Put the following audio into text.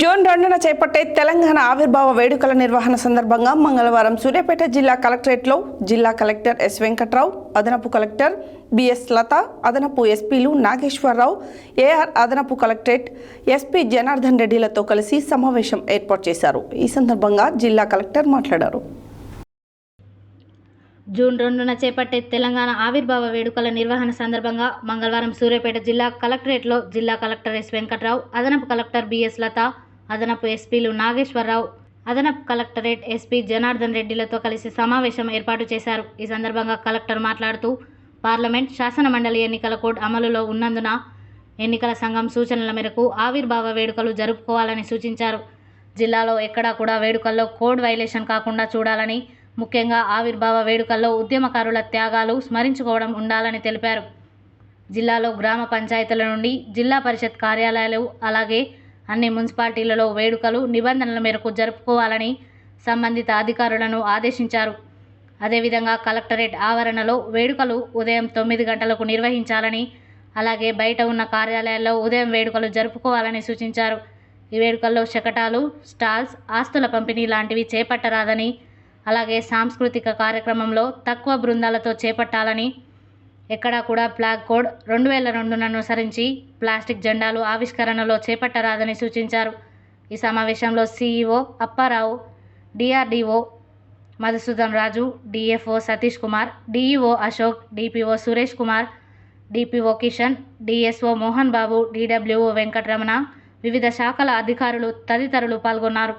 June రెండున చేపట్టే తెలంగాణ ఆవిర్భావ వేడుకల నిర్వహణ సందర్భంగా మంగళవారం సూర్యాపేట జిల్లా కలెక్టరేట్లో జిల్లా కలెక్టర్ ఎస్ వెంకట్రావు అదనపు కలెక్టర్ బిఎస్ లత అదనపు ఎస్పీలు నాగేశ్వరరావు ఏఆర్ అదనపు కలెక్టరేట్ ఎస్పీ జనార్దన్ రెడ్డిలతో కలిసి సమావేశం ఏర్పాటు చేశారు. ఈ సందర్భంగా జిల్లా కలెక్టర్ మాట్లాడారు. జూన్ రెండున చేపట్టే తెలంగాణ ఆవిర్భావ వేడుకల నిర్వహణ సందర్భంగా మంగళవారం సూర్యాపేట జిల్లా కలెక్టరేట్లో జిల్లా కలెక్టర్ ఎస్ వెంకట్రావు అదనపు కలెక్టర్ బిఎస్ లత అదనపు ఎస్పీలు నాగేశ్వరరావు అదనపు కలెక్టరేట్ ఎస్పీ జనార్దన్ రెడ్డిలతో కలిసి సమావేశం ఏర్పాటు చేశారు. ఈ సందర్భంగా కలెక్టర్ మాట్లాడుతూ పార్లమెంట్ శాసనమండలి ఎన్నికల కోడ్ అమలులో ఉన్నందున ఎన్నికల సంఘం సూచనల మేరకు ఆవిర్భావ వేడుకలు జరుపుకోవాలని సూచించారు. జిల్లాలో ఎక్కడా కూడా వేడుకల్లో కోడ్ వైలేషన్ కాకుండా చూడాలని ముఖ్యంగా ఆవిర్భావ వేడుకల్లో ఉద్యమకారుల త్యాగాలు స్మరించుకోవడం ఉండాలని తెలిపారు. జిల్లాలో గ్రామ పంచాయతీల నుండి జిల్లా పరిషత్ కార్యాలయాలు అలాగే అన్ని మున్సిపాలిటీలలో వేడుకలు నిబంధనల మేరకు జరుపుకోవాలని సంబంధిత అధికారులను ఆదేశించారు. అదేవిధంగా కలెక్టరేట్ ఆవరణలో వేడుకలు ఉదయం తొమ్మిది గంటలకు నిర్వహించాలని అలాగే బయట ఉన్న కార్యాలయాల్లో ఉదయం వేడుకలు జరుపుకోవాలని సూచించారు. ఈ వేడుకల్లో శకటాలు స్టాల్స్ ఆస్తుల పంపిణీ లాంటివి చేపట్టరాదని అలాగే సాంస్కృతిక కార్యక్రమంలో తక్కువ బృందాలతో చేపట్టాలని ఎక్కడా కూడా ప్లాగ్ కోడ్ రెండు వేల రెండును అనుసరించి ప్లాస్టిక్ జెండాలు ఆవిష్కరణలో చేపట్టరాదని సూచించారు. ఈ సమావేశంలో CEO Apparao DRDO Madhusudan Raju DFO Satish Kumar DEO Ashok DPO Suresh Kumar DPO Kishan DSO Mohan Babu DWO Venkataramana వివిధ శాఖల అధికారులు తదితరులు పాల్గొన్నారు.